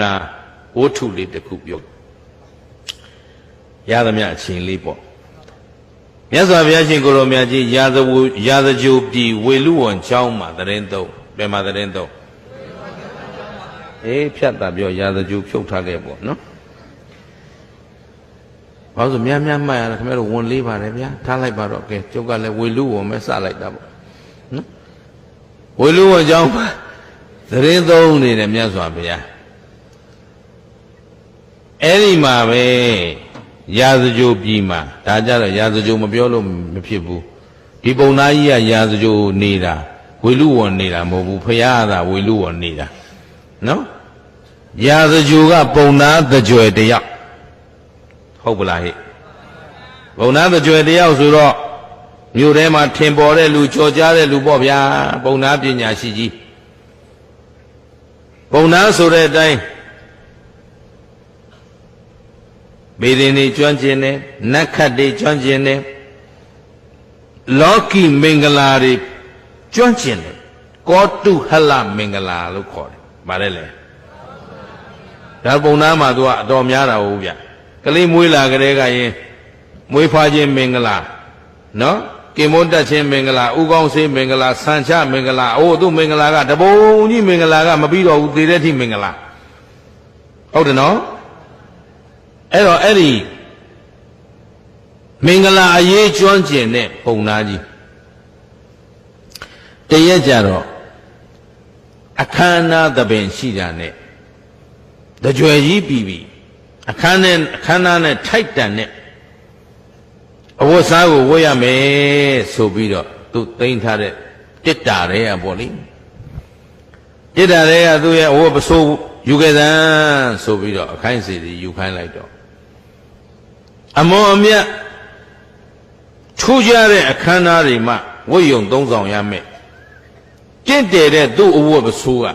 နာဝတ္ထုလေးတစ်ခုပြောရသမျှအချိန်လေးပေါ့မြတ်စွာဘုရားရှင်ကိုရောမြတ်ကြီးရာဇဝရာဇကြိုပြည်ဝေလူဝံချောင်းမှာတရင်သုံးဘယ်မှာတရင်သုံးအေးဖြတ်တာပြောရာဇကြိုဖြုတ်ထားခဲ့ပေါ့နော်ဘာလို့များများမှတ်ရလဲခင်ဗျားတို့ဝန်လေးပါတယ်ဗျာထားလိုက်ပါတော့ကဲကျုပ်ကလည်းဝေလူဝံပဲစလိုက်တာပေါ့နော်ဝေလူဝံချောင်းမှာတရင်သုံးနေတယ်မြတ်စွာဘုရား အဲ့ဒီမှာပဲရာဇကြိုပြည်မှာဒါကြတော့ရာဇကြိုမပြောလို့မဖြစ်ဘူးဒီပုံသားကြီးကရာဇကြိုနေတာဝေလူဝံနေတာမဟုတ်ဘူးဖရာကသာဝေလူဝံနေတာနော်ရာဇကြိုကပုံသားတကြွယ်တယောက်ဟုတ်ပလားဟဲ့ပုံသားတကြွယ်တယောက်ဆိုတော့မြို့ထဲမှာထင်ပေါ်တဲ့လူကြော်ကြားတဲ့လူပေါ့ဗျာပုံသားပညာရှိကြီးပုံသားဆိုတဲ့အတိုင်း မေရင်တွေကျွမ်းကျင်တယ်နတ်ခတ်တွေကျွမ်းကျင်တယ်လောကီမင်္ဂလာတွေကျွမ်းကျင်တယ်ကောတုဟလမင်္ဂလာလို့ခေါ်တယ်ဗါတယ်လေဒါပုံနာမှာသူကအတော်များတာဟုတ်ဗျကလေးမွေးလာကြတဲ့ကရင်မွေးဖွားခြင်းမင်္ဂလာနော်ကိမွန်းတက်ခြင်းမင်္ဂလာဥကောင်းစေးမင်္ဂလာဆန်ချမင်္ဂလာအိုးသူ့မင်္ဂလာကတပုံကြီးမင်္ဂလာကမပြီးတော့ဘူးသေတဲ့အထိမင်္ဂလာဟုတ်တယ်နော် အဲ့တော့အဲ့ဒီမင်္ဂလာအရေးကျွမ်းကျင်တဲ့ပုံနာကြီးတရက်ကြတော့အခမ်းအနားသဘင်ရှိတာနဲ့တကြွယ်ကြီးပြီပြီအခမ်းနဲ့အခမ်းအနားနဲ့ထိုက်တန်တဲ့အဝတ်စားကိုဝတ်ရမယ်ဆိုပြီးတော့သူသိမ့်ထားတဲ့တစ်တာတွေကပေါ့လေတစ်တာတွေကသူ့ရဲ့အဝတ်ပစိုးယူခဲ့သန်းဆိုပြီးတော့အခိုင်းစီတွေယူခိုင်းလိုက်တော့ အမောအမြတ်ထူးခြားတဲ့အခမ်းအနားတွေမှာဝတ်ယုံသုံးဆောင်ရမယ်တင့်တယ်တဲ့သူ့အဝတ်ပစိုးက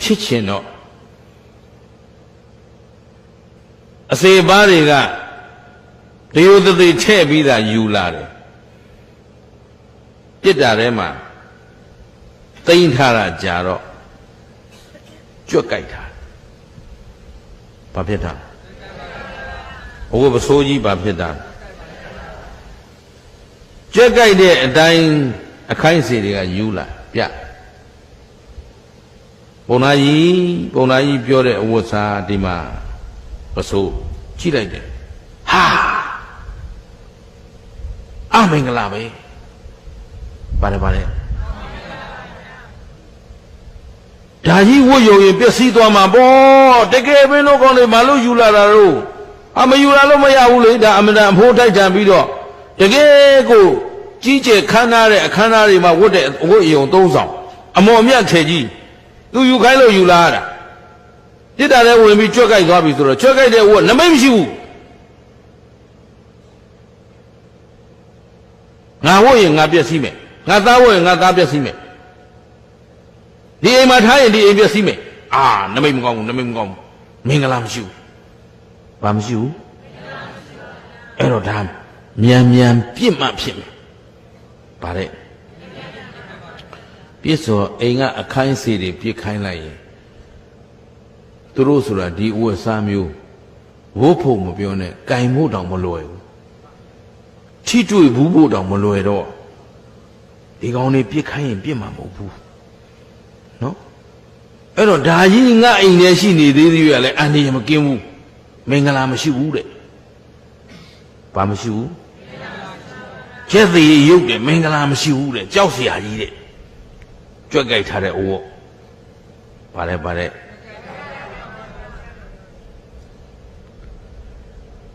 ဖြစ်ချင်တော့အစေပါးတွေကတယုတသိထည့်ပြီးသားယူလာတယ်ပြစ်တာထဲမှာတိမ့်ထားတာကြာတော့ကြွက်ကြိုက်တာဘာဖြစ်တာဘ ဝပစိုးကြီးဘာဖြစ်တာကြွက်ကြိုက်တဲ့အတိုင်းအခိုင်းစီတွေကယူလာပြပုံနာကြီးပုံနာကြီးပြောတဲ့အဝတ်စားဒီမှာပစိုးကြည့်လိုက်တယ်ဟာအမင်္ဂလာပဲပါတယ်ပါတယ်ဒါကြီးဝတ်ယုံရင်ပျက်စီးသွားမှာပေါ့တကယ်ဘင်းတို့ကောင်းတွေမလို့ယူလာတာတော့ အမယူလာလို့မရဘူးလေဒါအမတန်အဖိုးတိုက်တန်ပြီးတော့တကယ်ကိုကြီးကျယ်ခမ်းနားတဲ့အခမ်းအနားတွေမှာဝတ်တဲ့ဝတ်ယုံသုံးဆောင်အမော်မြတ်ထဲကြီးသူယူခိုင်းလို့ယူလာရတာတစ်တာလည်းဝင်ပြီးကြွက်ကြိုက်သွားပြီဆိုတော့ကြွက်ကြိုက်တဲ့ဝတ်နမိတ်မရှိဘူးငါဝတ်ရင်ငါပြည့်စည်မယ်ငါသားဝတ်ရင်ငါသားပြည့်စည်မယ်ဒီအိမ်မှာထားရင်ဒီအိမ်ပြည့်စည်မယ်အာနမိတ်မကောင်းဘူးနမိတ်မကောင်းဘူးမင်္ဂလာမရှိဘူး ဘာမရှိဘူးအဲ့တော့ဒါမြန်မြန်ပြစ်မှဖြစ်မယ်ဗါတဲ့ပြစ်စောအိမ်ကအခိုင်းစီတွေပြစ်ခိုင်းလိုက်ရင်သူတို့ဆိုတာဒီအဝတ်စားမျိုးဝုတ်ဖို့မပြောနဲ့ကင်ဖို့တောင်မလွယ်ဘူးထိတွေ့ဘူးဖို့တောင်မလွယ်တော့ဒီကောင်တွေပြစ်ခိုင်းရင်ပြစ်မှာမဟုတ်ဘူးနော်အဲ့တော့ဒါကြီးငါအိမ်ထဲရှိနေသေးသေးရလဲအန်ဒီရမကင်းဘူး မင်္ဂလာမရှိဘူးတဲ့ဘာမရှိဘူးကျက်သေးရုပ်တယ်မင်္ဂလာမရှိဘူးတဲ့ကြောက်စရာကြီးတဲ့ကြွက်ကြိုက်ထားတဲ့အိုးဗါလဲဗါလဲ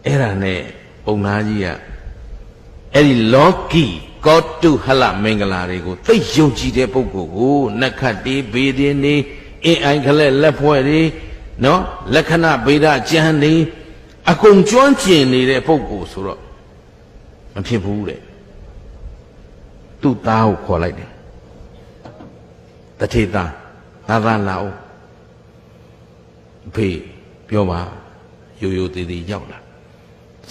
အဲ့ဒါနဲ့ပုံနာကြီးကအဲ့ဒီလောကီကောတုဟလမင်္ဂလာတွေကိုသိယုံကြည်တဲ့ပုဂ္ဂိုလ်ကိုနက္ခတ်တေဘေဒင်းနေအင်းအိုင်ခလက်လက်ဖွဲ့တွေ နော်လက္ခဏဗေဒကျမ်းနေအကုန်ကျွမ်းကျင်နေတဲ့ပုဂ္ဂိုလ်ဆိုတော့မဖြစ်ဘူးတဲ့သူ့သားကိုခေါ်လိုက်တယ်တထေသားသာသာလာအောင်ဖေးပြောပါရိုးရိုးသေးသေးရောက်လာ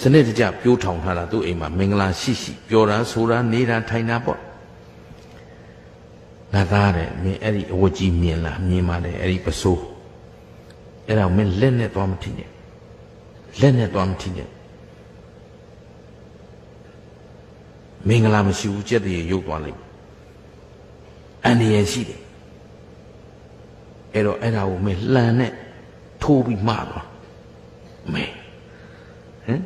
စနစ်တကျပြိုးထောင်ထားတာသူ့အိမ်မှာမင်္ဂလာရှိရှိပြောတာဆိုတာနေတာထိုင်တာပေါ့ငါသားတဲ့မင်းအဲ့ဒီအဝတ်ကြီးမြင်လားမြင်ပါလေအဲ့ဒီပစိုး အဲ့ဒါကိုမင်းလက်နဲ့သွားမထိနဲ့လက်နဲ့သွားမထိနဲ့မင်္ဂလာမရှိဘူးကြက်တည်းရုပ်သွားလိမ့်မယ်အန္တရာယ်ရှိတယ်အဲ့တော့အဲ့ဒါကိုမင်းလှန်နဲ့ထိုးပြီးမှားသွားမင်းဟမ်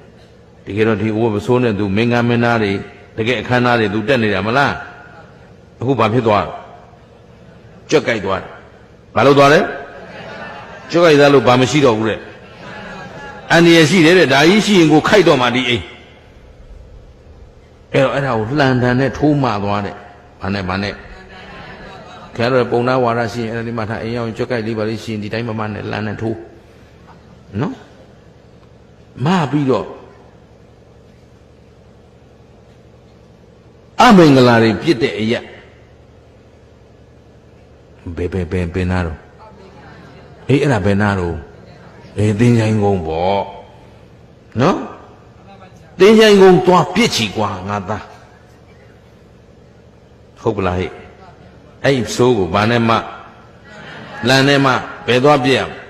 တကယ်တော့ဒီဝတ်ပစိုးနဲ့သူမင်္ဂမင်းသားတွေတကယ်အခမ်းအနားတွေသူတက်နေတာမလားအခုဘာဖြစ်သွားကြွက်ကြိုက်သွားတယ်ဘာလို့သွားလဲ ကြွက်ကြိုက်သားလို့ဘာမရှိတော့ဘူးတဲ့အန္တရာယ်ရှိတယ်တဲ့ဒါကြီးရှိရင်ကိုခိုက်တော့မှဒီအိမ်အဲ့တော့အဲ့ဒါကိုလှန်တန်နဲ့ထိုးမှသွားတယ်ဘာနဲ့ဘာနဲ့ခင်ဗျားတို့ပုံနာဝါဒရှိရင်အဲ့ဒီမှာထားအိမ်ရောက်ကြွက်ကြိုက်လေးပါလေးရှိရင်ဒီတိုင်းမမနဲ့လှန်နဲ့ထိုးနော်မပြီးတော့အမင်္ဂလာတွေပြစ်တဲ့အရက်ဘယ်ဘယ်ဘယ်ဘယ်နာတော့ အေးအဲ့ဒါဘယ်နာတော့အေးသင်္ချိုင်းကုန်းပေါ့နော်သင်္ချိုင်းကုန်းသွားပြစ်ချီကွာငါသားဟုတ်ပလားဟဲ့အဲ့ဒီဆိုးကိုဘာနဲ့မှလန်နဲ့မှဘယ်သွားပြစ်ရမလဲ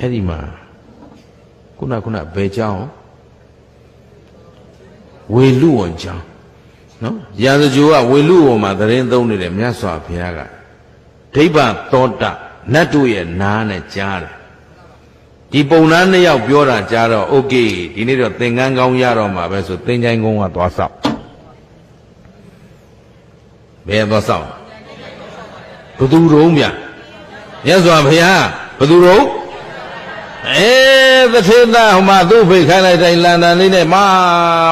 အဲ့ဒီမှာခုနခုနဘယ်ကြောင်းဝေလူဝံကြောင်းနော်ရာဇဂျိုကဝေလူဝံမှာသတင်းသုံးနေတယ်မြတ်စွာဘုရားက ဒိဗ္ဗသောတနတ်တို့ရဲ့နားနဲ့ကြားတယ်ဒီပုံနာနှစ်ယောက်ပြောတာကြားတော့โอเคဒီနေ့တော့သင်္ကန်းကောင်းရတော့မှာပဲဆိုသင်္ချိုင်းကုန်းကသွားဆောက်ဘယ်သွားဆောက်ဘသူတုံးမြမြတ်စွာဘုရားဘသူတုံးအဲသထေသဟိုမှာသူ့ဖိတ်ခိုင်းလိုက်တိုင်းလန်တန်လေးနဲ့မာ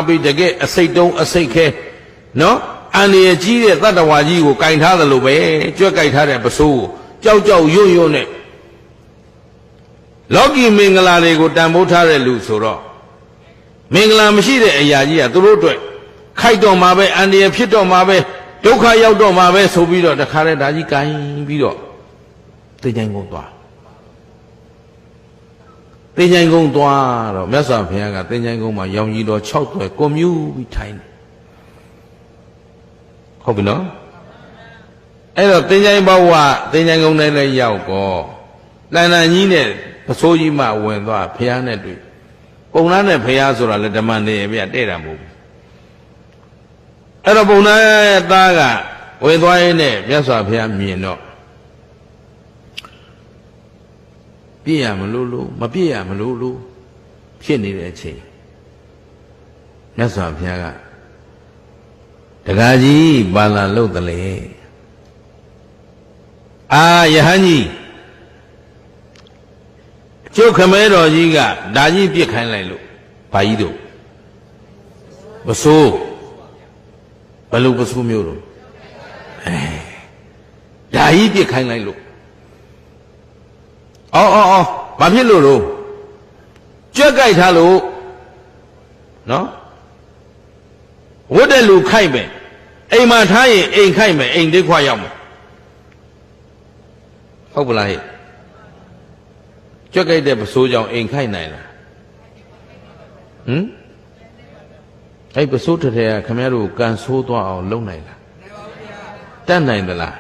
ပြီးတကယ်အစိတ်တုံးအစိတ်ခဲနော် အန္တရာယ်ကြီးတဲ့တတ္တဝါကြီးကိုကင်ထားတယ်လို့ပဲကြွက်ကင်ထားတဲ့ပစိုးကိုကြောက်ကြောက်ရွံ့ရွံ့နဲ့လောကီမင်္ဂလာတွေကိုတန်ဖိုးထားတဲ့လူဆိုတော့မင်္ဂလာမရှိတဲ့အရာကြီးကသူတို့အတွက်ခိုက်တော့မှာပဲအန္တရာယ်ဖြစ်တော့မှာပဲဒုက္ခရောက်တော့မှာပဲဆိုပြီးတော့တခါတည်းဒါကြီးကင်ပြီးတော့သိကြိုင်ကုန်သွားတင်ချိုင်ကုန်းသွားတော့မြတ်စွာဘုရားကတင်ချိုင်ကုန်းမှာရောင်ကြီးတော်6သွဲကွန်မြူပြီးထိုင်တယ် ဟုတ်ပြီနော်အဲ့တော့တင်ချိုင်ဘဝတင်ချိုင်ကုန်းနဲ့လည်းရောက်ကောလန်လန်ကြီးနဲ့ပစိုးကြီးမှဝင်သွားဘုရားနဲ့တွေ့ပုံနာနဲ့ဘုရားဆိုတာလည်းဓမ္မနေရပြတဲ့တာမဟုတ်ဘူးအဲ့တော့ပုံနာရဲ့သားကဝင်သွားရင်းနဲ့မြတ်စွာဘုရားမြင်တော့ပြည့်ရမလို့လို့မပြည့်ရမလို့လို့ဖြစ်နေတဲ့အချိန်မြတ်စွာဘုရားက တခါကြီးပါလာလို့တလေအာယဟန်ကြီးကျုပ်ခမဲတော်ကြီးကဒါကြီးပြစ်ခိုင်းလိုက်လို့ဘာကြီးတို့ပစိုးဘယ်လိုပစိုးမျိုးတော့အဲဒါကြီးပြစ်ခိုင်းလိုက်လို့အော်အော်အော်ဘာဖြစ်လို့လို့ကြွက်ကြိုက်ထားလို့နော်ဝတ်တဲ့လူခိုက်မယ် အိမ်မှာထားရင်အိမ်ခိုက်မယ်အိမ်ဒိခွရောက်မယ်ဟုတ်ပလားဟဲ့ကြွက်ကြိုက်တဲ့ပစိုးကြောင့်အိမ်ခိုက်နိုင်လားဟမ်အဲ့ပစိုးတစ်ထည်ကခမည်းတော်ကန်ဆိုးသွားအောင်လုပ်နိုင်လားတတ်နိုင်သလား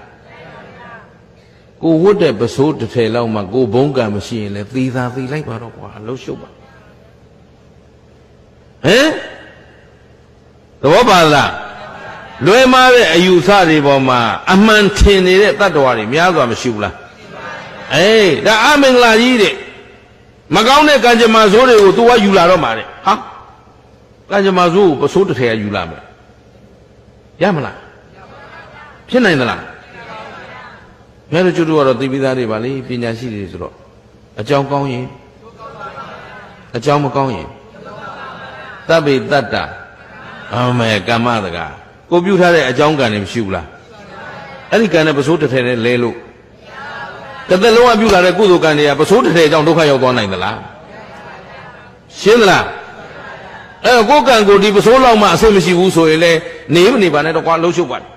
ကိုဝတ်တဲ့ပစိုးတစ်ထည်လောက်မှကိုဘုံကံမရှိရင်လည်းသီသာသီလိုက်ပါတော့ကွာလှုပ်ရှုပ်ပါဟမ်သဘောပါလား လွယ်မားတဲ့အယူဆတွေပေါ်မှာအမှန်ထင်နေတဲ့တ attva တွေများစွာမရှိဘူးလားအေးဒါအမင်္ဂလာကြီးတဲ့မကောင်းတဲ့ကံကြမ္မာဆိုးတွေကို तू ကယူလာတော့မှာတဲ့ဟာကံကြမ္မာဆိုးကိုပစိုးတစ်ထည်ကယူလာမယ်ရမလားဖြစ်နိုင်သလားမြတ်တို့ကျွတ်တို့ကတော့သိပြီးသားတွေပါလေပညာရှိတွေဆိုတော့အကြောင်းကောင်းရင်အကြောင်းမကောင်းရင်တပ္ပိတတ္တအမေကမ္မတက ကိုပြုထားတဲ့အကြောင်းကံတွေမရှိဘူးလားအဲ့ဒီကံနဲ့ပစိုးတစ်ထည်နဲ့လဲလို့တစ်သက်လုံးကပြုလာတဲ့ကုသိုလ်ကံတွေကပစိုးတစ်ထည်အကြောင်းဒုက္ခရောက်သွားနိုင်သလားရှင်းသလားအဲ့ကိုယ်ကံကိုဒီပစိုးလောက်မှအဆင်မရှိဘူးဆိုရင်လေနေမနေပါနဲ့တော့ကွာလှုပ်ရှုပ်ပါတယ်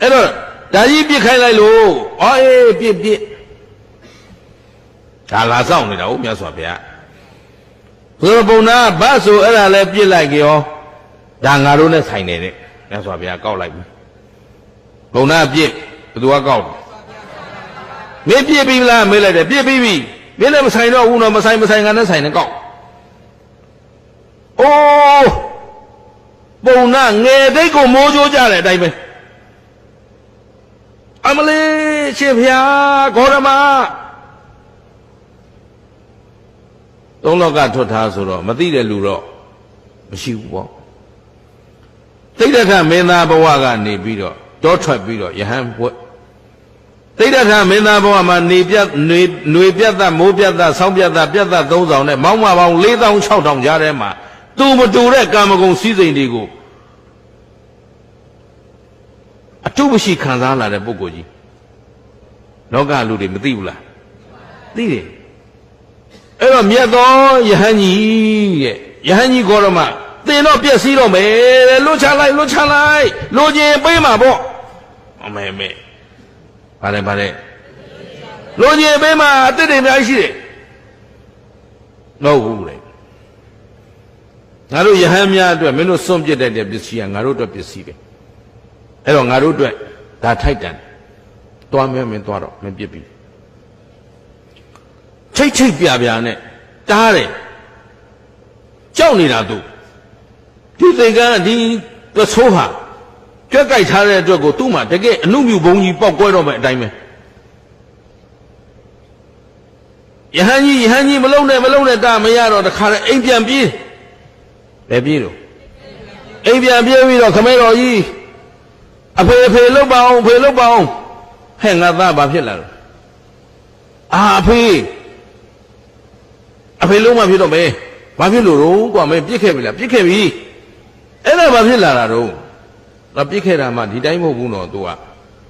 အဲ့တော့ဒါကြီးပြစ်ခိုင်းလိုက်လို့အော်အေးပြစ်ပြစ်ဒါလာဆောင်နေတာဟုတ်မြတ်စွာဘုရား ဘုရားပုံနာဘတ်ဆိုအဲ့ဒါလဲပြစ်လိုက်ကြောဒါငါတို့နဲ့ဆိုင်နေတဲ့မြတ်စွာဘုရားကောက်လိုက်ပြီပုံနာပြစ်ဘယ်သူကကောက်မင်းပြစ်ပြီးလားမေးလိုက်တယ်ပြစ်ပြီးပြီမင်းလည်းမဆိုင်တော့ဘူးနော်မဆိုင်မဆိုင်ကနဲ့ဆိုင်နဲ့ကောက်အိုးပုံနာငယ်သိတ်ကိုမိုးကြိုးကြတယ်အတိုင်းပဲအမလေးရှင်ဖျားဂေါရမ သုံးလောကထွတ်ထားဆိုတော့မသိတဲ့လူတော့မရှိဘူးပေါ့သိဒ္ဓခမင်းသားဘဝကနေပြီးတော့တောထွက်ပြီးတော့ယဟန်ဘွဲ့သိဒ္ဓခမင်းသားဘဝမှာနေပြတ်နေຫນွေပြတ်သက်မိုးပြတ်သက်ဆောင်းပြတ်သက်ပြတ်သက်3000နဲ့မောင်းမပေါင်း4600ကြားထဲမှာသူမတူတဲ့ကာမဂုဏ်စည်းစိမ်တွေကိုအထုမရှိခံစားလာတဲ့ပုဂ္ဂိုလ်ကြီးလောကလူတွေမသိဘူးလားသိတယ် အဲ့တော့မြတ်သောယဟန်ကြီးတဲ့ယဟန်ကြီးခေါ်တော့မှသင်တော့ပြည့်စည်တော့မယ်တဲ့လွတ်ချလိုက်လွတ်ချလိုက်လိုချင်ပေးမှာပေါ့အမေမေဗါတယ်ဗါတယ်လိုချင်ပေးမှာအစ်စ်တွေအများကြီးရှိတယ်တော့ဘူးလေငါတို့ယဟန်များအတွက်မင်းတို့စွန့်ပစ်တဲ့ပစ္စည်းကငါတို့အတွက်ပစ္စည်းပဲအဲ့တော့ငါတို့အတွက်ဒါထိုက်တန်တွားမဲမင်းတွားတော့မင်းပြစ်ပြီ ချိတ်ချိတ်ပြပြနဲ့တားတယ်ကြောက်နေတာသူဒီသင်္ကန်းဒီပစိုးဟာကြွက်ကြိုက်ထားတဲ့အတွက်ကိုသူ့မှာတကယ်အနုမြူဘုံကြီးပေါက်ကွဲတော့မယ်အတိုင်းပဲယဟန်ကြီးယဟန်ကြီးမလုံးနဲ့မလုံးနဲ့တာမရတော့တခါတည်းအိမ်ပြန်ပြေးဘယ်ပြေးတော့အိမ်ပြန်ပြေးပြီးတော့ခမဲတော်ကြီးအဖေအဖေလှုပ်ပါအောင်ဖေလှုပ်ပါအောင်ဟဲ့ငါသားဘာဖြစ်လာလဲအာအဖေ အဖေလုံးမဖြစ်တော့မယ်ဘာဖြစ်လို့တော့ကွာမင်းပြစ်ခဲ့ပြီလားပြစ်ခဲ့ပြီအဲ့ဒါဘာဖြစ်လာတာတော့တော့ပြစ်ခဲ့တာမှဒီတိုင်းမဟုတ်ဘူးတော့ तू က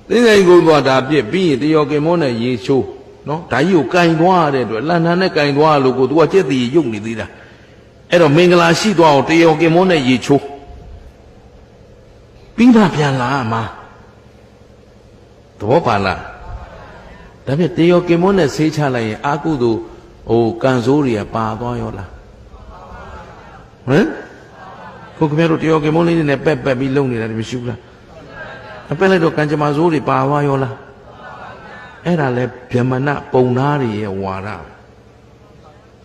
သင်းဆိုင်ကိုသွားဒါပြစ်ပြီးရင်တရောကင်မောနဲ့ရေချိုးနော်ဓာကြီးကိုကင်သွားရတဲ့အတွက်လန်ထန်နဲ့ကင်သွားလို့ကို तू ကကြက်တီရုပ်နေသေးတာအဲ့တော့မင်္ဂလာရှိသွားအောင်တရောကင်မောနဲ့ရေချိုးပြီးမှပြန်လာမှာသဘောပါလားဒါဖြင့်တရောကင်မောနဲ့ဆေးချလိုက်ရင်အာကုသို့ ဟိုကန်စိုးတွေကပါသွားရောလားဟမ်ခုခင်ဗျားတို့တရောကင်မုန်းလေးတွေနဲ့ပက်ပက်ပြီးလုံနေတာတမရှိဘူးလားအပက်လိုက်တော့ကံကြမ္မာစိုးတွေပါသွားရောလားအဲ့ဒါလဲဗြဟ္မဏပုံသားတွေရဲ့ဝါဒ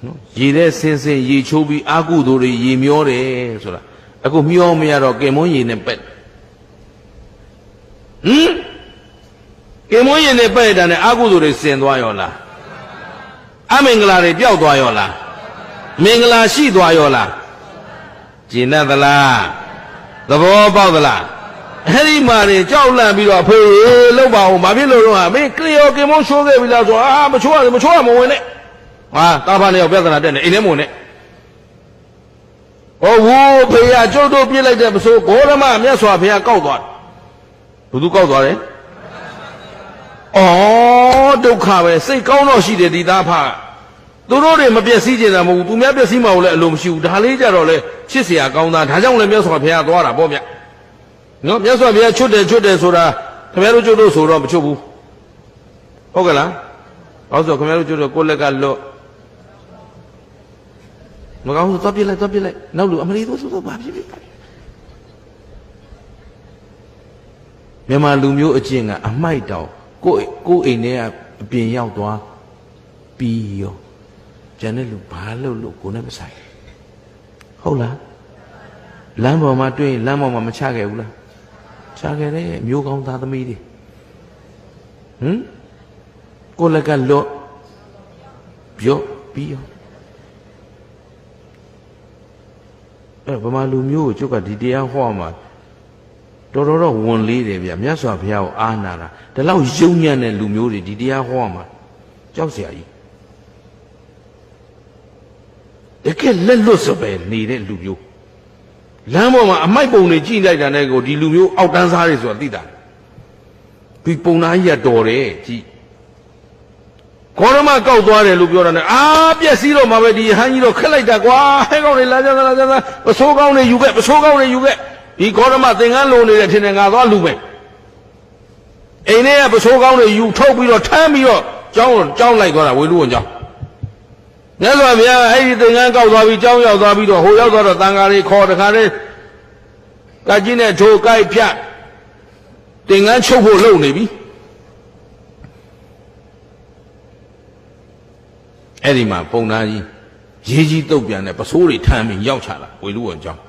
နော်ရေတဲ့ဆင်းဆင်းရေချိုးပြီးအာကုသိုလ်တွေရေမျောတယ်ဆိုတာအခုမျောမရတော့ကင်မွန်းရေနဲ့ပက်ဟမ်ကင်မွန်းရေနဲ့ပက်တာနဲ့အာကုသိုလ်တွေဆင်သွားရောလား အမင်္ဂလာတွေပျောက်သွားရောလားမင်္ဂလာရှိသွားရောလားကျင်တတ်သလားသဘောပေါက်သလားအဲ့ဒီမှာနေကြောက်လန့်ပြီးတော့ဖေးလောက်ပါအောင်မဖြစ်လို့တော့ဟာမင်းကလျော်ကင်မုန်းရှိုးခဲ့ပြီလားဆိုအာမချိုးရမချိုးရမဝင်နဲ့ဟာတာဖာနေရောက်ပြဿနာတက်နေအိမ်ထဲမဝင်နဲ့ဟောဝူဖေရကျုပ်တို့ပြစ်လိုက်တဲ့မဆိုးဂေါရမမြတ်စွာဘုရားကောက်သွားတယ်ဘယ်သူကောက်သွားတယ် အော်ဒုက္ခပဲစိတ်ကောင်းတော့ရှိတယ်ဒီသားဖကသူတို့တွေမပျက်စီးကြတာမဟုတ်ဘူးသူများပျက်စီးမှာကိုလည်းအလိုမရှိဘူးဒါလေးကြတော့လေချစ်စရာကောင်းတာဒါကြောင့်လည်းမြတ်စွာဘုရားသွားတာပေါ့ဗျနော်မြတ်စွာဘုရားချွတ်တယ်ချွတ်တယ်ဆိုတာခင်ဗျားတို့ချွတ်လို့ဆိုတော့မချွတ်ဘူးဟုတ်ကဲ့လားဘာလို့ဆိုခင်ဗျားတို့ချွတ်တော့ကိုယ်လက်ကလွတ်မကောင်းဘူးသွားပြစ်လိုက်သွားပြစ်လိုက်နောက်လူအမလီသွားဆိုတော့ဘာဖြစ်ဖြစ်မြန်မာလူမျိုးအချင်းကအမိုက်တောင် ကိုယ်ကိုယ်အိမ်ထဲကအပြင်ရောက်သွားပြီးရောကျန်တဲ့လူဘာလို့လို့ကိုယ်နဲ့မဆိုင်ဟုတ်လားလမ်းပေါ်မှာတွေ့ရင်လမ်းပေါ်မှာမချခဲ့ဘူးလားချခဲ့တယ်မျိုးကောင်းသားသမီးတွေဟမ်ကိုယ်လက်ကလော့ပြောပြီးရောအဲဗမာလူမျိုးကိုကျုပ်ကဒီတရားဟောမှာ တော်တော်တော့ဝန်လေးတယ်ဗျမြတ်စွာဘုရားကိုအားနာတာဒီလောက်ယုံညံ့တဲ့လူမျိုးတွေဒီတရားဟောမှာကြောက်စရာကြီးတကယ်လက်လွတ်စပယ်နေတဲ့လူမျိုးလမ်းပေါ်မှာအမိုက်ပုံတွေကြည့်လိုက်တာနဲ့ကိုဒီလူမျိုးအောက်တန်းစားတွေဆိုတာသိတာဒီပုံသားကြီးကတော်တယ်ကြည့်ခေါရမကောက်သွားတယ်လို့ပြောတာနဲ့အာပြက်စီးတော့မှာပဲဒီဟန်းကြီးတော့ခက်လိုက်တာကွာဟဲ့ကောင်တွေလာကြလာကြလာပစိုးကောင်းတွေယူခဲ့ပစိုးကောင်းတွေယူခဲ့ ဒီကောရမသင်္ကန်းလုံနေတဲ့ထင်တယ်ငါသွားလူပဲအိမ်ထဲကပစိုးကောင်းတွေယူထုတ်ပြီးတော့ထမ်းပြီးတော့ကြောင်းကြောင်းလိုက်သွားတာဝေလူဝန်ကြောင်းမြတ်စွာဘုရားအဲ့ဒီသင်္ကန်းကောက်သွားပြီးကြောင်းရောက်သွားပြီးတော့ဟိုရောက်သွားတော့တန်ဃာတွေခေါ်တခါတည်းကကြီးနဲ့ထိုးကိုက်ဖြတ်သင်္ကန်းချုပ်ဖို့လုပ်နေပြီအဲ့ဒီမှာပုံသားကြီးရေးကြီးတုတ်ပြန်တဲ့ပစိုးတွေထမ်းပြီးရောက်ချလာဝေလူဝန်ကြောင်း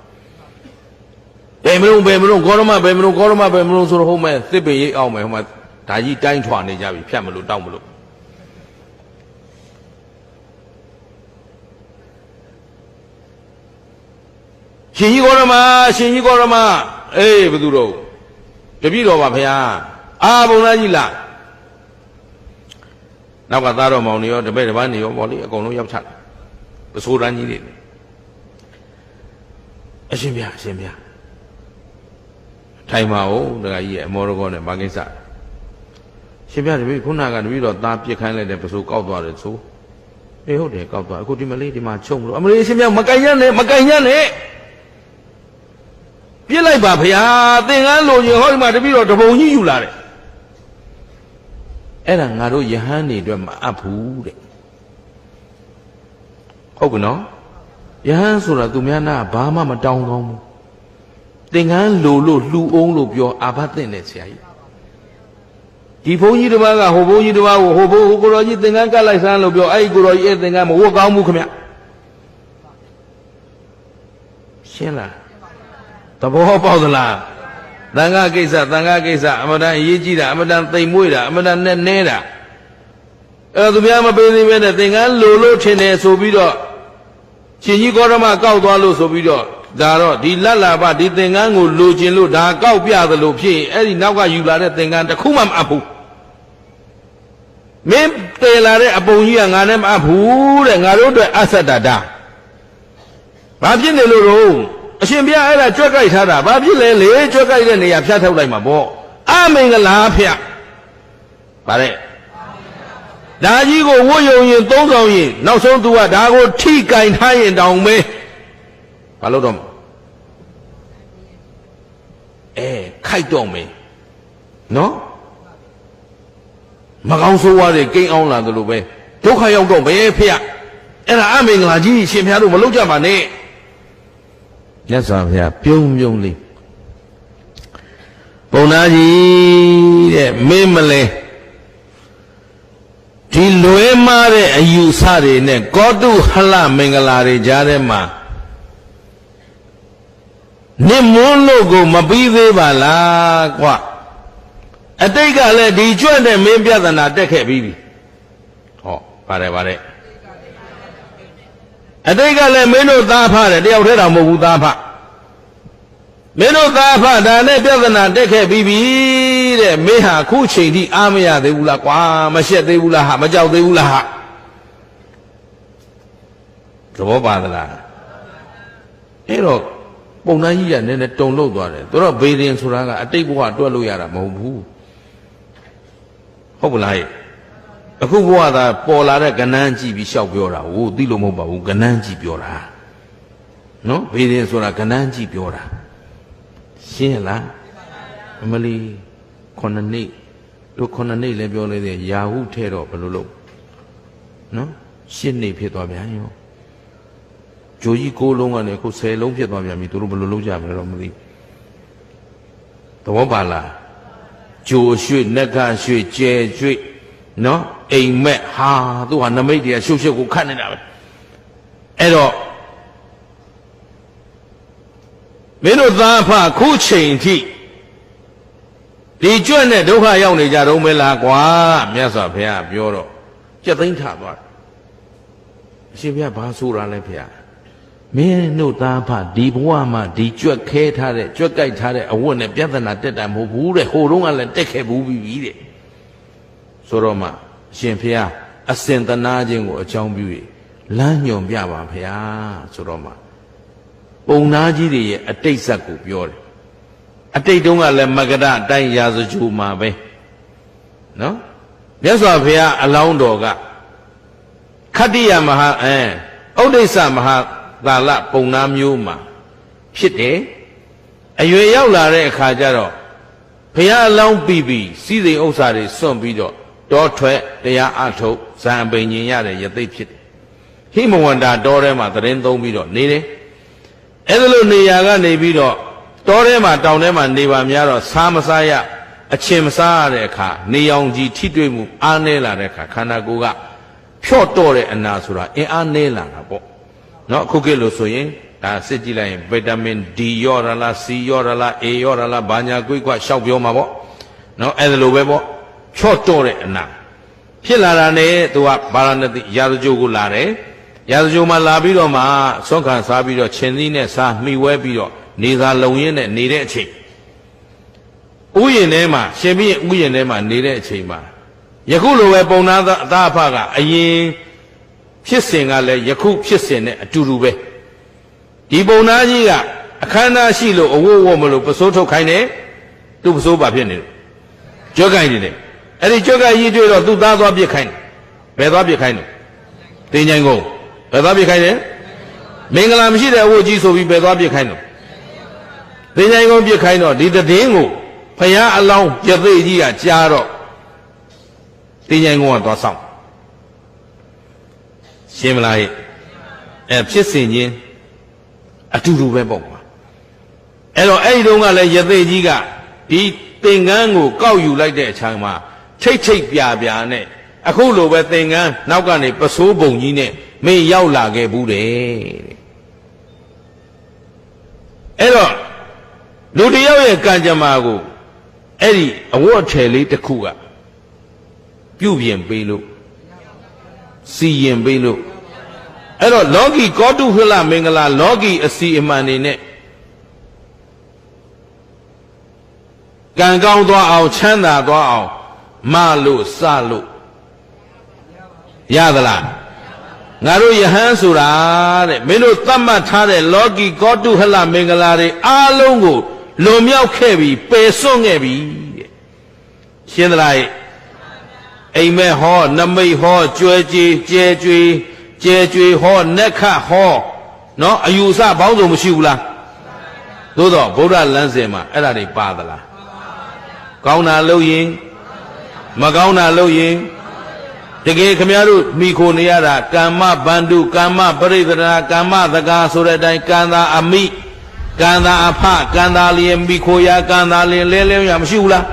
ဘယ်မလို့ဘယ်မလို့ကောရမဘယ်မလို့ကောရမဘယ်မလို့ဆိုတော့ဟုတ်မဲ့သစ်ပင်ရိပ်အောင်မယ်ဟိုမှာဒါကြီးတိုင်းထွာနေကြပြီဖြတ်မလို့တောက်မလို့ရှင်ကြီးကောရမရှင်ကြီးကောရမအေးဘယ်သူတော့တပည့်တော်ပါဖေဟာအာဘုံသားကြီးလားနောက်ကသားတော်မောင်နေရောတပည့်တစ်ပါးနေရောဗောလေအကုန်လုံးရောက်ချလာပစိုးတန်းကြီးတွေအရှင်ဗျာအရှင်ဗျာ ထိုင်ပါဦးတခါကြီးရဲ့အမောရကောနဲ့ဘာကိစ္စရှင်ဗျာတပည့်ခုနကတပည့်တော်သားပြစ်ခိုင်းလိုက်တဲ့ပစိုးကောက်သွားတယ်ဆိုအေးဟုတ်တယ်ကောက်သွားအခုဒီမလေးဒီမှာချုံလို့အမလေးအရှင်ဗျာမကင်ရနဲ့မကင်ရနဲ့ပြစ်လိုက်ပါဗျာသင်္ကန်းလိုချင်ဟောဒီမှာတပည့်တော်တပုံကြီးယူလာတယ်အဲ့ဒါငါတို့ယဟန်နေအတွက်မအပ်ဘူးတဲ့ဟုတ်ကနော်ယဟန်ဆိုတာသူများနာဘာမှမတောင်းကောင်းဘူး သင်္ကန်းလိုလို့လှူအောင်လို့ပြောအာဘတ်တဲ့နဲ့ဆရာကြီးဒီဘုန်းကြီးတစ်ပါးကဟိုဘုန်းကြီးတစ်ပါးကိုဟိုဘုန်းဟိုကိုတော်ကြီးသင်္ကန်းကတ်လိုက်စမ်းလို့ပြောအဲ့ဒီကိုတော်ကြီးအဲ့သင်္ကန်းမဝတ်ကောင်းဘူးခမရှင်းလားသဘောပေါက်သလားတန်ခါကိစ္စတန်ခါကိစ္စအမတန်အရေးကြီးတာအမတန်သိမ်မွေ့တာအမတန်နဲ့နဲတာအဲ့တော့သူများမပေးသေးပဲနဲ့သင်္ကန်းလိုလို့ထင်တယ်ဆိုပြီးတော့ရှင်ကြီးကောရမကောက်သွားလို့ဆိုပြီးတော့ ဒါတော့ဒီလက်လာပဒီသင်္ကန်းကိုလိုချင်လို့ဒါကောက်ပြသလိုဖြစ်ရင်အဲ့ဒီနောက်ကယူလာတဲ့သင်္ကန်းတစ်ခုမှမအပ်ဘူးမင်းတည်လာတဲ့အပုံကြီးကငါနဲ့မအပ်ဘူးတဲ့ငါတို့အတွက်အဆက်တတာဘာဖြစ်နေလို့တော့အရှင်ဘုရားအဲ့ဒါကြွက်ကြိုက်ထားတာဘာဖြစ်လဲလေကြွက်ကြိုက်တဲ့နေရာဖြတ်ထုတ်လိုက်မှာပေါ့အမင်္ဂလာဖျက်ဗါတဲ့ဒါကြီးကိုဝတ်ယုံရင်သုံးဆောင်ရင်နောက်ဆုံးသူကဒါကိုထိကင်ထားရင်တောင်မဲ ဘာလို့တော့အဲခိုက်တော့မယ်နော်မကောင်းဆိုးဝါးတွေကိန်းအောင်လာသလိုပဲဒုက္ခရောက်တော့ဘယ်ဖျက်အဲ့ဒါအမင်္ဂလာကြီးရှင်ဘုရားတို့မလုပ်ကြပါနဲ့မြတ်စွာဘုရားပြုံးပြုံးလေးပုံနာကြီးတဲ့မင်းမလဲဒီလွဲမားတဲ့အယူဆတွေနဲ့ကောတုဟလမင်္ဂလာတွေကြားထဲမှာ နစ်မွန်းလို့ကိုမပြီးသေးပါလားကွာအတိတ်ကလည်းဒီကြွတဲ့မင်းပြဿနာတက်ခဲ့ပြီးပြီဟောပါတယ်ပါတယ်အတိတ်ကလည်းမင်းတို့သားဖတယ်တယောက်တည်းတော့မဟုတ်ဘူးသားဖမင်းတို့သားဖဒါနဲ့ပြဿနာတက်ခဲ့ပြီးပြီတဲ့မင်းဟာခုချိန်ထိအားမရသေးဘူးလားကွာမရှက်သေးဘူးလားဟာမကြောက်သေးဘူးလားဟာသဘောပါသလားအဲ့တော့ ပုံနှန်းကြီးကနည်းနည်းတုံလို့သွားတယ်သူတော့ဘေးရင်ဆိုတာကအတိတ်ဘဝတွက်လို့ရတာမဟုတ်ဘူးဟုတ်ပလားအခုဘဝသာပေါ်လာတဲ့ကဏ္ဍကြည့်ပြီးရှောက်ပြောတာဟိုသိလို့မဟုတ်ပါဘူးကဏ္ဍကြည့်ပြောတာနော်ဘေးရင်ဆိုတာကဏ္ဍကြည့်ပြောတာရှင်းလားအမလီခုနှစ်နှစ်တို့ခုနှစ်နှစ်လည်းပြောလိုက်တယ်ယာဟုထဲတော့ဘယ်လိုလုပ်နော်ရှင်းနေဖြစ်သွားပြန်ရော ဂျိုကြီးကိုလုံးကနေအခု10လုံးဖြစ်သွားပြန်ပြီသူတို့ဘယ်လိုလုပ်ကြမလဲတော့မသိသဘောပါလားဂျိုရွှေ့နက်ကရွှေ့ကျဲရွှေ့နော်အိမ်မက်ဟာသူဟာနမိတ်တွေကရှုပ်ရှုပ်ကိုခတ်နေတာပဲအဲ့တော့မင်းတို့သားဖခုချိန်ထိဒီကြွက်နဲ့ဒုက္ခရောက်နေကြတော့မလားကွာမြတ်စွာဘုရားပြောတော့ကြက်သိမ်းထသွားတယ်အရှင်ဘုရားဘာဆိုရလဲဘုရား မင်းတို့သားဖဒီဘဝမှာဒီကြွက်ခဲထားတဲ့ကြွက်ကြိုက်ထားတဲ့အဝတ်နဲ့ပြဿနာတက်တာမဟုတ်ဘူးတဲ့ဟိုတုန်းကလည်းတက်ခဲ့ဘူးပြီတဲ့ဆိုတော့မှအရှင်ဘုရားအစင်တနာခြင်းကိုအကြောင်းပြု၍လမ်းညွန်ပြပါဘုရားဆိုတော့မှပုံနာကြီးတွေရဲ့အတိတ်ဇက်ကိုပြောတယ်အတိတ်တုန်းကလည်းမကရအတိုင်းရာဇဂျူမှာပဲနော်မြတ်စွာဘုရားအလောင်းတော်ကခတ္တိယမဟာအဲဥဒိစ္စမဟာ သာလပုံနာမျိုးမှာဖြစ်တယ်အရွယ်ရောက်လာတဲ့အခါကျတော့ဘုရားအလောင်းပြီးပြီးစီးစိမ်ဥစ္စာတွေစွန့်ပြီးတော့တောထွက်တရားအထုတ်ဇံပိန်ញင်ရတဲ့ယသိဖြစ်တယ်ဟိမဝန္တာတောထဲမှာသတင်းသုံးပြီးတော့နေတယ်အဲ့ဒါလို့နေရာကနေပြီးတော့တောထဲမှာတောင်ထဲမှာနေပါများတော့စားမစားရအချင်းမစားရတဲ့အခါနေအောင်ကြီးထိတွေ့မှုအားနည်းလာတဲ့အခါခန္ဓာကိုယ်ကဖြော့တော့တဲ့အနာဆိုတာအင်အားနည်းလာတာပေါ့ နော်အခုခေတ်လို့ဆိုရင်ဒါစစ်ကြည့်လိုက်ရင်ဗီတာမင် D ရော့ရလား C ရော့ရလား A ရော့ရလားဘာညာကွိတ်ကွရှောက်ပြောမှာပေါ့နော်အဲ့ဒါလိုပဲပေါ့ဖြော့တော့တဲ့အနာဖြစ်လာတာနဲ့သူကဘာရဏတိရာဇကြိုကိုလာတယ်ရာဇကြိုမှာလာပြီးတော့မှဆွမ်းခံစားပြီးတော့ချင်းသီးနဲ့စားမှီဝဲပြီးတော့နေသာလုံရင်းနဲ့နေတဲ့အချိန်ဥယျင်ထဲမှာရှင်ပြည့်ဥယျင်ထဲမှာနေတဲ့အချိန်မှာယခုလိုပဲပုံနာသားအသားအဖကအရင် ဖြစ်စဉ်ကလည်းယခုဖြစ်စဉ်နဲ့အတူတူပဲဒီပုံနာကြီးကအခမ်းအနားရှိလို့အဝတ်ဝတ်မလို့ပစိုးထုတ်ခိုင်းတယ်သူပစိုးပါဖြစ်နေတယ်ကြွက်ခိုင်းနေတယ်အဲ့ဒီကြွက်ကကြီးတွေ့တော့သူ့သားသွားပြစ်ခိုင်းတယ်ဘယ်သွားပြစ်ခိုင်းတယ်တင်ញိုင်ကုန်ဘယ်သွားပြစ်ခိုင်းတယ်မင်္ဂလာမရှိတဲ့အဝတ်ကြီးဆိုပြီးဘယ်သွားပြစ်ခိုင်းတယ်တင်ញိုင်ကုန်ပြစ်ခိုင်းတော့ဒီတည်င်းကိုဖယားအလောင်းပြသိကြီးကကြားတော့တင်ញိုင်ကုန်ကသွားဆောင် ရှင်းမလားဟဲ့အဲဖြစ်စဉ်ချင်းအတူတူပဲပေါ့ကွာအဲ့တော့အဲ့ဒီတုန်းကလည်းယသိကြီးကဒီသင်္ကန်းကိုကောက်ယူလိုက်တဲ့အချိန်မှာထိတ်ထိတ်ပြာပြာနဲ့အခုလိုပဲသင်္ကန်းနောက်ကနေပစိုးပုံကြီးနဲ့မင်းရောက်လာခဲ့ဘူးတဲ့အဲ့တော့လူတယောက်ရဲ့ကံကြမ္မာကိုအဲ့ဒီအဝတ်ထည်လေးတစ်ခုကပြုပြင်ပေးလို့ စီရင်ပေးလို့အဲ့တော့လောကီကောတုဟလမင်္ဂလာလောကီအစီအမံနေနဲ့ကံကောင်းသွားအောင်ချမ်းသာသွားအောင်မလို့စလို့ရသလားငါတို့ယဟန်ဆိုတာတဲ့မင်းတို့သတ်မှတ်ထားတဲ့လောကီကောတုဟလမင်္ဂလာတွေအားလုံးကိုလွန်မြောက်ခဲ့ပြီပယ်စွန့်ခဲ့ပြီတဲ့ရှင်းသလား အိမ်မဲ့ဟောနမိတ်ဟောကြွယ်ကြည်ကျဲကြွေကျဲကြွေဟောနက်ခဟောနော်အယူဆဘောင်းစုံမရှိဘူးလားသို့တော့ဗုဒ္ဓလမ်းစဉ်မှာအဲ့ဒါတွေပါသလားကောင်းတာလုပ်ရင်မကောင်းတာလုပ်ရင်တကယ်ခမရတို့မိခိုနေရတာကမ္မဗန္ဓုကမ္မပရိသနာကမ္မသကာဆိုတဲ့အတိုင်းကံသာအမိကံသာအဖကံသာလျင်မိခိုရာကံသာလျင်လဲလဲရမရှိဘူးလား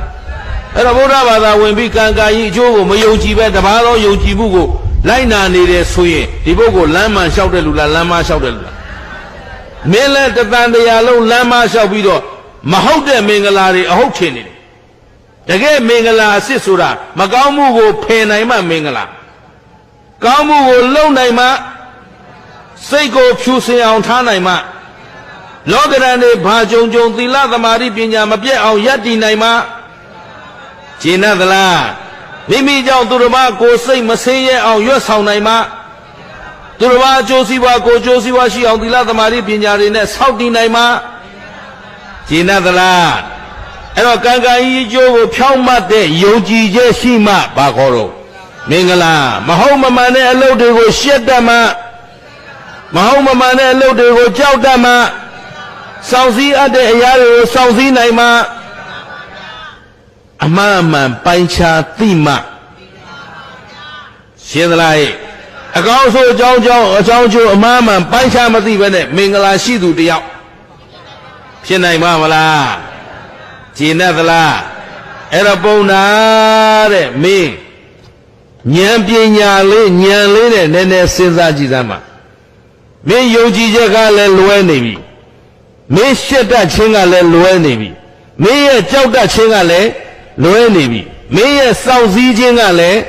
အဲ့တော့ဗုဒ္ဓဘာသာဝင်ပြီးကံကာကြီးအကျိုးကိုမယုံကြည်ပဲတပါးသောယုံကြည်မှုကိုလိုက်နာနေတယ်ဆိုရင်ဒီပုဂ္ဂိုလ်လမ်းမှန်လျှောက်တဲ့လူလားလမ်းမလျှောက်တဲ့လူလားမင်းလည်းတသံတရားလုံးလမ်းမလျှောက်ပြီးတော့မဟုတ်တဲ့မင်္ဂလာတွေအဟုတ်ထင်နေတယ်တကယ်မင်္ဂလာအစ်စ်ဆိုတာမကောင်းမှုကိုဖယ်နိုင်မှမင်္ဂလာကောင်းမှုကိုလုံနိုင်မှစိတ်ကိုဖြူစင်အောင်ထားနိုင်မှလောကရန်တွေဘာကြုံကြုံသီလသမာဓိပညာမပြတ်အောင်ယက်တည်နိုင်မှ ကျင့်သလားမိမိကြောင့်သူတစ်ပါးကိုစိတ်မဆင်းရဲအောင်ရွတ်ဆောင်နိုင်မှသူတစ်ပါးအကျိုးစီးပွားကိုအကျိုးစီးပွားရှိအောင်သီလသမာဓိပညာတွေနဲ့ဆောက်တည်နိုင်မှကျင့်သလားအဲ့တော့ကံကံကြီးအကျိုးကိုဖြောင်းမှတ်တဲ့ယုံကြည်ချက်ရှိမှဘာခေါ်တော့မင်္ဂလာမဟုတ်မမှန်တဲ့အလုပ်တွေကိုရှက်တတ်မှမဟုတ်မမှန်တဲ့အလုပ်တွေကိုကြောက်တတ်မှစောင့်စည်းအပ်တဲ့အရာတွေကိုစောင့်စည်းနိုင်မှ အမှန်အမှန်ပိုင်းခြားသိမှရှင်းသလားဟဲ့အကောင်းဆိုအကြောင်းကြောင်းအကြောင်းကျိုးအမှန်အမှန်ပိုင်းခြားမသိဘဲနဲ့မင်္ဂလာရှိသူတယောက်ဖြစ်နိုင်မှာမလားကျင်တတ်သလားအဲ့တော့ပုံနာတဲ့မင်းဉာဏ်ပညာလေးဉာဏ်လေးနဲ့နည်းနည်းစဉ်းစားကြည့်စမ်းပါမင်းယုံကြည်ချက်ကလည်းလွဲနေပြီမင်းရှက်တတ်ခြင်းကလည်းလွဲနေပြီမင်းရဲ့ကြောက်တတ်ခြင်းကလည်း လွဲနေပြီမင်းရဲ့စောင့်စည်းခြင်းကလည်း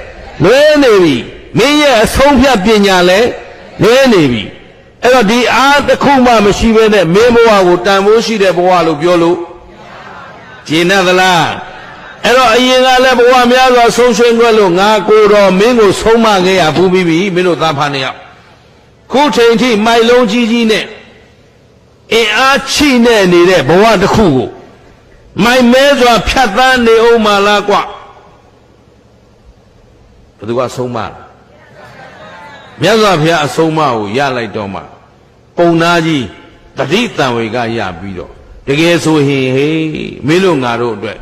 လွဲနေပြီမင်းရဲ့အဆုံးဖြတ်ပညာလည်းလွဲနေပြီအဲ့တော့ဒီအားတစ်ခုမှမရှိဘဲနဲ့မင်းဘဝကိုတန်ဖိုးရှိတဲ့ဘဝလို့ပြောလို့ကျင်တ်သလားအဲ့တော့အရင်ကလည်းဘဝများစွာဆုံးရှုံးခွက်လို့ငါကိုယ်တော်မင်းကိုဆုံးမခဲ့ရဘူးပြီးပြီမင်းတို့သားဖာနေရောက်ခုချိန်ထိမိုက်လုံးကြီးကြီးနဲ့အင်အားချိနဲ့နေတဲ့ဘဝတစ်ခုကို မိုင်မဲစွာဖြတ်သန်းနေအောင်မလားကွဘယ်သူကဆုံးမမြတ်စွာဘုရားအဆုံးအမကိုရလိုက်တော့မှပုံနာကြီးတတိတံဝေကရပြီးတော့တကယ်ဆိုရင်ဟေးမင်းတို့ငါတို့အတွက်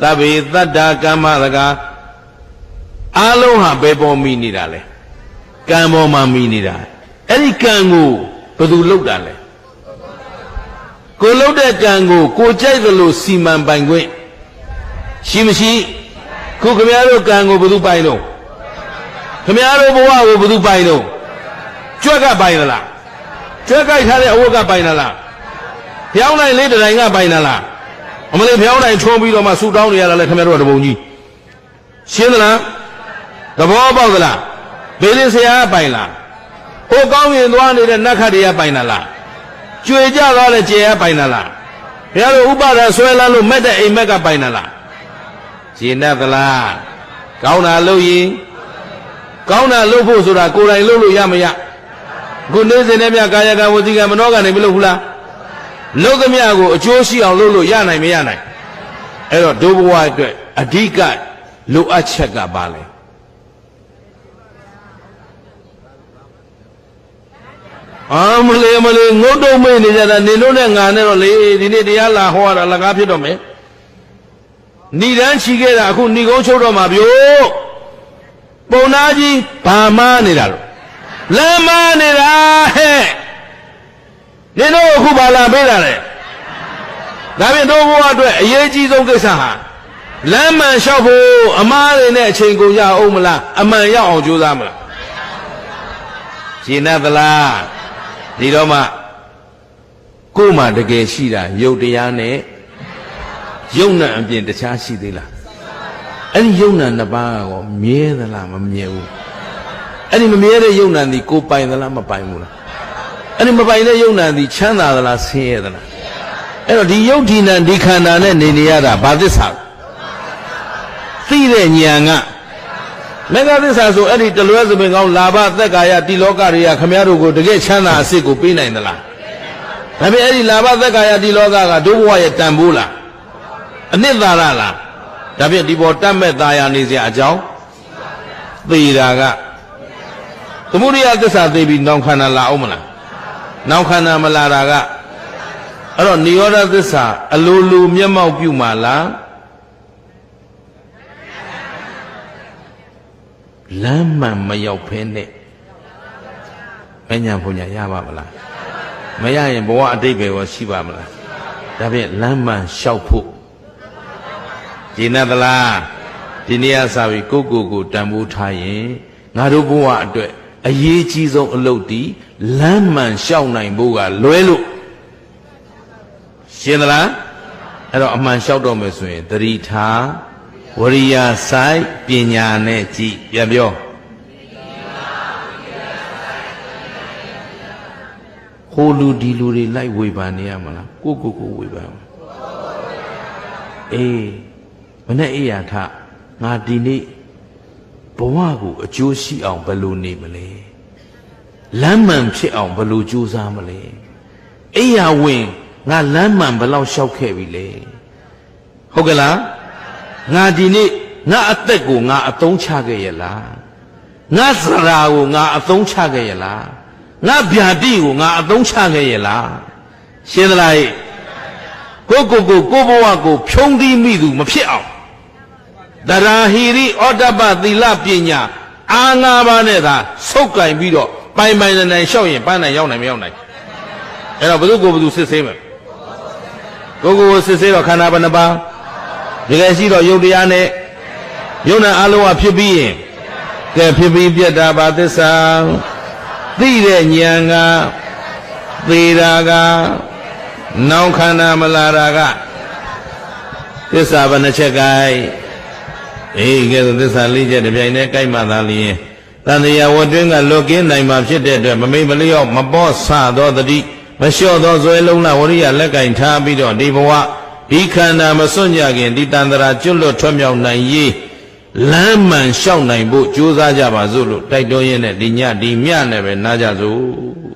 သဗ္ဗေတတ္တာကမ္မတကာအလုံးဟာဘယ်ပေါ်မိနေတာလဲကံပေါ်မှာမိနေတာအဲ့ဒီကံကိုဘယ်သူလုပ်တာလဲ ကိုလုပ်တဲ့ကံကိုကိုကြိုက်သလိုစီမံပိုင်ခွင့်ရှိမရှိခုခင်ဗျားတို့ကံကိုဘယ်သူပိုင်လို့ခမည်းတော်ဘဝကိုဘယ်သူပိုင်တော့ကြွက်ကပိုင်သလားကြွက်ကြိုက်ထားတဲ့အဝတ်ကပိုင်သလားဖျောင်းနိုင်လေးတိုင်ကပိုင်သလားအမလေးဖျောင်းနိုင်ထုံးပြီးတော့မှဆူတောင်းနေရတာလေခမည်းတော်ကတပုံကြီးရှင်းသလားသဘောပေါက်သလားဘေးလေးဆရာကပိုင်လားဟိုကောင်းရင်သွားနေတဲ့နတ်ခတ်တွေကပိုင်သလား ကျွေကြသွားတဲ့ကျေကပိုင်သလားဘုရားတို့ဥပါဒဆွဲလန်းလို့မက်တဲ့အိမ်မက်ကပိုင်သလားရှင်းတတ်သလားကောင်းတာလို့ရင်ကောင်းတာလုပ်ဖို့ဆိုတာကိုယ်တိုင်လုပ်လို့ရမရခုနေစဉ်နဲ့မြကာယကံဝစီကံမနောကံနေမလုပ်ဘူးလားလုပ်သမျှကိုအကျိုးရှိအောင်လုပ်လို့ရနိုင်မရနိုင်အဲ့တော့ဒုဘဝအတွက်အဓိကလိုအပ်ချက်ကပါလဲ အာမလေးမလေးငုတ်တုံမေ့နေကြတာနေလို့နဲ့ငါနဲ့တော့လေဒီနေ့တရားလာဟောရတာလကားဖြစ်တော့မယ်ဏိဒန်းချီခဲ့တာအခုဏိကုံးချုပ်တော့မှာဗျို့ပုံနာကြီးဘာမနေတာလို့လမ်းမနေတာဟဲ့နင်တို့အခုဘာလာပေးတာလဲဒါဖြင့်တို့ဘဝအတွက်အရေးကြီးဆုံးကိစ္စဟာလမ်းမှန်လျှောက်ဖို့အမားတွေနဲ့အချိန်ကုန်ရအောင်မလားအမှန်ရောက်အောင်ကြိုးစားမလားရှင်းတတ်သလား ဒီတော့မှကိုယ်မှတကယ်ရှိတာယုတ်တရားနဲ့ယုံနဲ့အပြင်တခြားရှိသေးလားအဲ့ဒီယုံနဲ့နှစ်ပါးကောမြဲသလားမမြဲဘူးအဲ့ဒီမမြဲတဲ့ယုံနဲ့ဒီကိုပိုင်သလားမပိုင်ဘူးလားအဲ့ဒီမပိုင်တဲ့ယုံနဲ့ဒီချမ်းသာသလားဆင်းရဲသလားအဲ့တော့ဒီယုတ်ဒီနံဒီခန္ဓာနဲ့နေနေရတာဘာသစ္စာသိတဲ့ဉာဏ်က မေဃသစ္စာဆိုအဲ့ဒီတလွဲစပင်ကောင်းလာဘသက်ကာယတိလောကတွေကခမည်းတော်ကိုတကယ်ချမ်းသာအစစ်ကိုပေးနိုင်သလားဒါပေမဲ့အဲ့ဒီလာဘသက်ကာယတိလောကကဒုဘဝရဲ့တန်ဖိုးလားအနှစ်သာရလားဒါဖြင့်ဒီပေါ်တတ်မဲ့သားရနေစရာအကြောင်းသေတာကသမုဒိယသစ္စာသိပြီးနောင်ခန္ဓာလာအောင်မလားနောင်ခန္ဓာမလာတာကအဲ့တော့និရောဓသစ္စာအလိုလိုမျက်မှောက်ပြုမှာလား လမ်းမှန်မရောက်ဖဲနဲ့မညာဘုညာရပါမလားမရရင်ဘဝအတိတ်ပဲရောရှိပါမလားဒါဖြင့်လမ်းမှန်လျှောက်ဖို့ဂျင်းသလားဒီနေ့အစားပြီးကိုကိုကိုတန်ဖိုးထားရင်ငါတို့ဘဝအတွက်အရေးကြီးဆုံးအလုပ်ဒီလမ်းမှန်လျှောက်နိုင်ဖို့ကလွဲလို့ရှင်းသလားအဲ့တော့အမှန်လျှောက်တော့မယ်ဆိုရင်တတိထား ဝရိယဆိုင်ပညာနဲ့ကြည်ပြန်ပြောဟိုလူဒီလူတွေလိုက်ဝေဖန်နေရမလားကိုကိုကိုဝေဖန်အေးမနဲ့အေးရထငါဒီနေ့ဘဝကိုအကျိုးရှိအောင်ဘယ်လိုနေမလဲလမ်းမှန်ဖြစ်အောင်ဘယ်လိုကြိုးစားမလဲအိယာဝင်ငါလမ်းမှန်ဘယ်လောက်လျှောက်ခဲ့ပြီလဲဟုတ်ကဲ့လား ငါဒီနေ့ငါအသက်ကိုငါအသုံးချခဲ့ရလားငါစရာကိုငါအသုံးချခဲ့ရလားငါဗျာတိကိုငါအသုံးချခဲ့ရလားရှင်းသလားကိုကိုကိုကိုဘဝကိုဖြုံးသီးမိသူမဖြစ်အောင်တရာဟီရိဩတ္တပသီလပညာအာငါးပါးနဲ့သာဆုပ်ကင်ပြီးတော့ပိုင်ပိုင်နိုင်နိုင်ရှောက်ရင်ပန်းနိုင်ရောက်နိုင်မရောက်နိုင်အဲ့တော့ဘု து ကိုဘု து စစ်ဆေးမယ်ကိုကိုကိုစစ်ဆေးတော့ခန္ဓာဘယ်နှပါး တကယ်ရှိတော့ယုတ်တရားနဲ့ယုတ်နဲ့အလုံးကဖြစ်ပြီးရင်ကဲဖြစ်ပြီးပြတ်တာပါသစ္စာသိတဲ့ဉာဏ်ကသေတာကနောင်ခန္ဓာမလာတာကသစ္စာဘယ်နှချက်ကိုက်အေးကဲသစ္စာလေးချက်တစ်ပြိုင်တည်းကိုက်မှသာလျင်တန်တရားဝတ်တွင်းကလွတ်ကင်းနိုင်မှာဖြစ်တဲ့အတွက်မမိတ်မလျော့မပေါ့ဆသောတတိမလျှော့သောဇွဲလုံးလာဝရိယလက်ကင်ထားပြီးတော့ဒီဘဝ ဒီခန္ဓာမစွန့်ကြခင်ဒီတန်တရာကျွတ်လွတ်ထွတ်မြောက်နိုင်ရေးလမ်းမှန်လျှောက်နိုင်ဖို့ကြိုးစားကြပါစို့လို့တိုက်တွန်းရင်းနဲ့ဒီညဒီမြနဲ့ပဲနားကြစို့